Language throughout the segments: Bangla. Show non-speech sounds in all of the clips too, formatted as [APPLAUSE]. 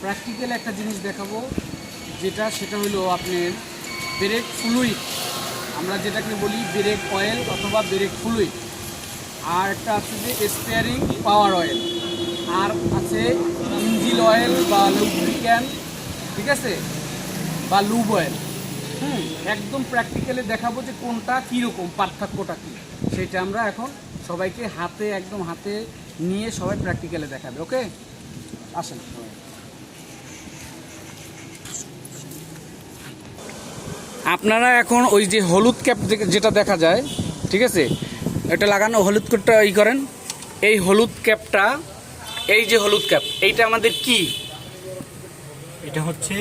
প্র্যাকটিক্যাল একটা জিনিস দেখাবো, যেটা সেটা হলো আপনার ব্রেক ফ্লুইড আমরা যেটাকে বলি ব্রেক অয়েল অথবা ব্রেক ফ্লুইড আর একটা আছে যে স্পেয়ারিং পাওয়ার অয়েল আর আছে ইঞ্জিল অয়েল বা লুব্রিক্যান ঠিক আছে? বা লুব অয়েল হুম, একদম প্র্যাকটিক্যালি দেখাবো যে কোনটা কীরকম, পার্থক্যটা কী। সেটা আমরা এখন সবাইকে হাতে, একদম হাতে নিয়ে সবাই প্র্যাকটিক্যালে দেখাবে ওকে আসেন। আপনারা এখন ওই যে হলুদ ক্যাপ যেটা দেখা যায় ঠিক আছে? এটা লাগানো হলুদ ক্যাপটা ই করেন। এই হলুদ ক্যাপটা এই যে হলুদ ক্যাপ এইটা আমাদের কি? এটা হচ্ছে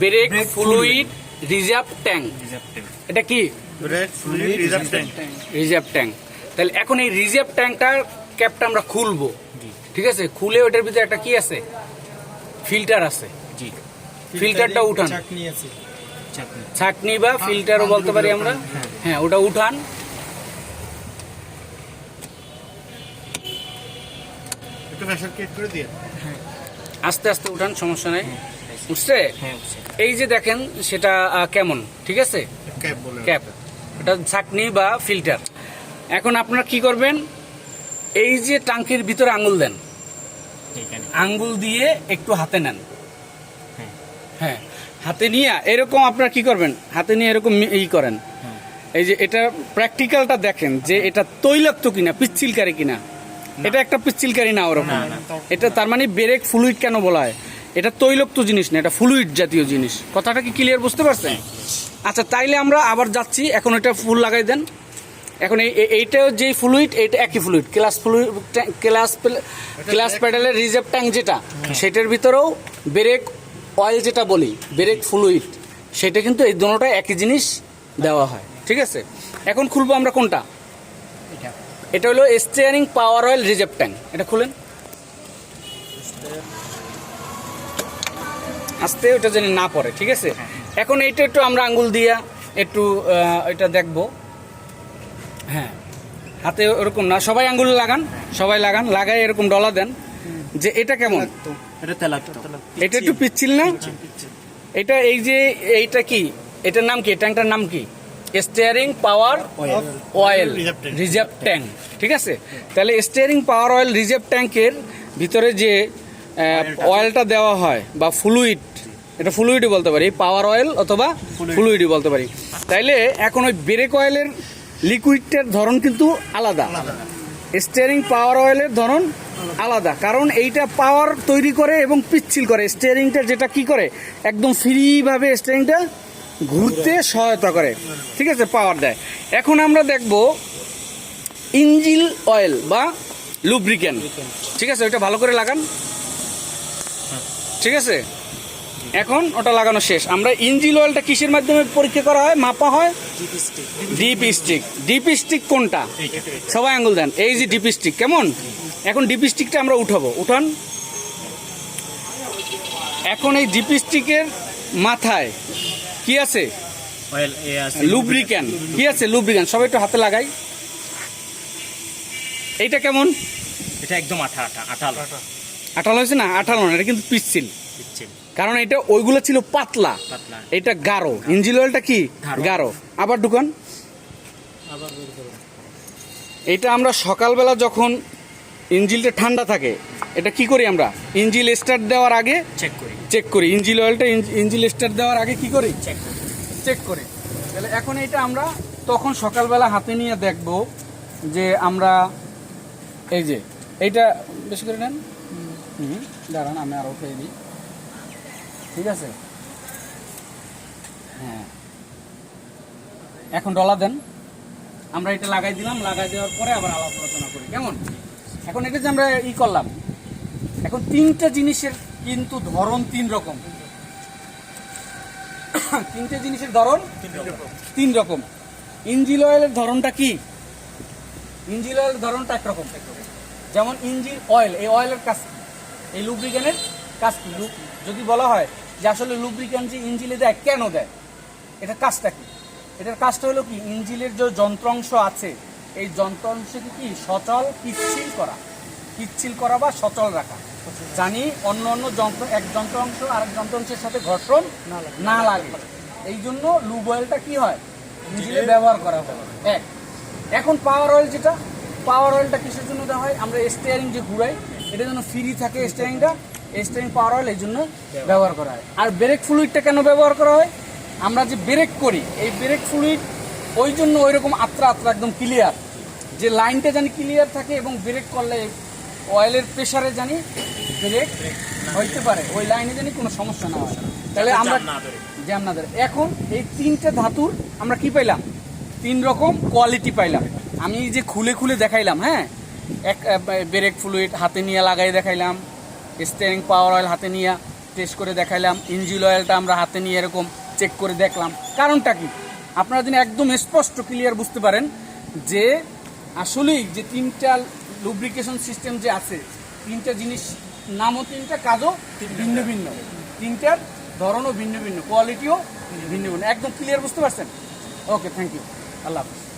ব্রেক ফ্লুইড রিজার্ভ ট্যাঙ্ক। এটা কি? Reserve tank. Reserve tank. তাহলে এখন এই রিজার্ভ ট্যাঙ্কটার ক্যাপটা আমরা খুলবো। ঠিক আছে? খুলে ওটার ভিতরে একটা কি আছে? ফিল্টার আছে। জি। ফিল্টারটা উঠান। ছাকনি বা ফিল্টারও বলতে পারি আমরা। হ্যাঁ। হ্যাঁ ওটা উঠান। একটু প্রেসার কেট করে দিয়ে। আস্তে আস্তে উঠান সমস্যা নেই। উঠছে হ্যাঁ। এই যে দেখেন সেটা কেমন? ঠিক আছে? ক্যাপ বলে ক্যাপ। এটা ছাকনি বা ফিল্টার। এখন আপনারা কি করবেন? এই যে টাঙ্কির ভিতরে আঙুল দেন আঙ্গুল দিয়ে একটু হাতে নেন। হ্যাঁ। হ্যাঁ হাতে নিয়ে এরকম আপনারা কি করবেন? হাতে নিয়ে এরকম ই করেন। হ্যাঁ। এই যে এটা প্র্যাকটিক্যালটা দেখেন যে এটা তৈলাক্ত কিনা পিচ্ছিলকারী কিনা। এটা একটা পিচ্ছিলকারী না ওরকম। এটা তার মানে ব্রেক ফ্লুইড কেন বলা হয়? এটা তৈলাক্ত জিনিস না এটা ফ্লুইড জাতীয় জিনিস। কথাটা কি ক্লিয়ার বুঝতে পারছেন? আচ্ছা তাইলে আমরা আবার যাচ্ছি এখন এটা ফুল লাগাই দেন। এখন এই এই- এইটাও যেই ফ্লুইড এইটা একই fluid clutch fluid clutch clutch প্যাডেলের reserve tank যেটা সেটার ভিতরেও ব্রেক অয়েল যেটা বলি ব্রেক ফ্লুইড সেটা কিন্তু এই দুটোটা একই জিনিস দেওয়া হয়। ঠিক আছে? এখন খুলবো আমরা কোনটা? এটা। এটা হলো steering power oil reserve tank এটা খুলেন। আস্তে ওটা যেন না পড়ে ঠিক আছে? এখন এইটা একটু আমরা আঙ্গুল দিয়া একটু এটা দেখব। হ্যাঁ হাতে ওরকম না সবাই আঙ্গুল লাগান সবাই লাগান লাগাই এরকম ডলা দেন যে এটা কেমন? এটা একটু পিচ্ছিল না? এটা এই যে এইটা কি? এটার নাম কি? ট্যাঙ্কটার নাম কি? Steering power oil reserve tank ঠিক আছে? তাহলে স্টিয়ারিং পাওয়ার অয়েল রিজার্ভ ট্যাঙ্কের ভিতরে যে অয়েলটা দেওয়া হয় বা ফ্লুইড এটা ফ্লুইডই বলতে পারি পাওয়ার অয়েল অথবা ফ্লুইডই বলতে পারি। তাইলে এখন ওই ব্রেক অয়েলের লিকুইডটার ধরন কিন্তু আলাদা। স্টিয়ারিং পাওয়ার অয়েলের ধরন আলাদা। কারণ এইটা পাওয়ার তৈরি করে এবং পিচ্ছিল করে। স্টিয়ারিংটা যেটা কি করে? একদম ফ্রিভাবে স্টিয়ারিংটা ঘুরতে সহায়তা করে। ঠিক আছে? পাওয়ার দেয়। এখন আমরা দেখব ইঞ্জিল অয়েল বা লুব্রিকেন ঠিক আছে? ওইটা ভালো করে লাগান। ঠিক আছে? এখন ওটা লাগানো শেষ। আমরা ইঞ্জিল অয়েলটা কিসের মাধ্যমে পরীক্ষা করা হয়? মাপা হয়? ডিপ স্টিক ডিপ স্টিক কোনটা? সবাই আঙ্গুল দেন। এই যে ডিপ স্টিক কেমন? এখন ডিপ স্টিকটা আমরা উঠাবো। উঠান। এখন এই ডিপ স্টিকের মাথায় কি আছে? লুব্রিক্যান কি আছে? লুব্রিক্যান সবাই একটু হাতে লাগাই। এইটা কেমন? এটা একদম আঠা আঠা আঠাল। আঠালো হয়েছে না? আঠালো না এটা কিন্তু পিচ্ছিল। কারণ এটা ওইগুলো ছিল পাতলা। এটা গাঢ়। ইঞ্জিল অয়েলটা কি? গাঢ়। আবার ঢুকান। এটা আমরা সকালবেলা যখন ইঞ্জিলটা ঠান্ডা থাকে এটা কি করি আমরা? ইঞ্জিল স্টার্ট দেওয়ার আগে চেক করি। চেক করি। ইঞ্জিল অয়েলটা ইঞ্জ- ইঞ্জিল স্টার্ট দেওয়ার আগে কি করি? চেক করি। চেক করি। তাহলে এখন এটা আমরা তখন সকালবেলা হাতে নিয়ে দেখব যে আমরা এই যে এইটা বেশি করে নেন। দাঁড়ান আমি আরও খেয়ে দিই। ঠিক আছে? হ্যাঁ। এখন ডলা দেন। আমরা এটা লাগাই দিলাম লাগাই দেওয়ার পরে আবার আলাপ আলোচনা করি। কেমন? এখন এটা যে আমরা ই করলাম এখন তিনটা জিনিসের কিন্তু ধরন তিন রকম। [COUGHS] তিনটে জিনিসের ধরন তিন রকম। ইঞ্জিল অয়েলের ধরনটা কি? ইঞ্জিল অয়েলের ধরনটা একরকম। যেমন ইঞ্জিন অয়েল এই অয়েলের কাজ এই লুব্রিকেনের কাজ কি লু- যদি বলা হয় যে আসলে লুব্রিকেন যে ইঞ্জিলে দেয় কেন দেয়? এটা কাজটা কি? এটার কাজটা হলো কি? ইঞ্জিলের যে যন্ত্রাংশ আছে এই যন্ত্রাংশকে কি সচল পিচ্ছিল করা? পিচ্ছিল করা বা সচল রাখা। জানি অন্য অন্য যন্ত্র এক যন্ত্রাংশ আরেক যন্ত্রাংশের সাথে ঘর্ষণ না লাগে। এই জন্য লুব অয়েলটা কি হয়? ইঞ্জিনে ব্যবহার করা হয়। এক। এখন পাওয়ার অয়েল যেটা পাওয়ার অয়েলটা কিসের জন্য দেওয়া হয়? আমরা স্টিয়ারিং যে ঘুরাই এটা যেন ফ্রি থাকে স্টিয়ারিংটা স্টিয়ারিং পাওয়ার অয়েল এই জন্য ব্যবহার করা হয়। আর ব্রেক ফ্লুইডটা কেন ব্যবহার করা হয়? আমরা যে ব্রেক করি এই ব্রেক ফ্লুইড ওই জন্য ওই রকম আত্রা আত্রা একদম ক্লিয়ার যে লাইনটা জানি ক্লিয়ার থাকে এবং ব্রেক করলে অয়েলের প্রেশারে জানি ব্রেক হইতে পারে। ওই লাইনে জানি কোনো সমস্যা না হয়। তাহলে আমরা জ্যাম না ধরে। এখন এই তিনটে ধাতুর আমরা কি পাইলাম? তিন রকম কোয়ালিটি পাইলাম। আমি যে খুলে খুলে দেখাইলাম হ্যাঁ? এক ব্রেক ফ্লুইড হাতে নিয়ে লাগাই দেখাইলাম। স্টিয়ারিং পাওয়ার অয়েল হাতে নিয়ে টেস্ট করে দেখাইলাম। ইঞ্জিন অয়েলটা আমরা হাতে নিয়ে এরকম চেক করে দেখলাম। কারণটা কি? আপনারা যদি একদম স্পষ্ট ক্লিয়ার বুঝতে পারেন যে আসলেই যে তিনটা লুব্রিকেশন সিস্টেম যে আছে, তিনটা জিনিস নামও তিনটা, কাজও ভিন্ন ভিন্ন। তিনটার ধরনও ভিন্ন ভিন্ন কোয়ালিটিও ভিন্ন ভিন্ন। একদম ক্লিয়ার বুঝতে পারছেন? ওকে থ্যাংক ইউ আল্লাহ হাফিজ।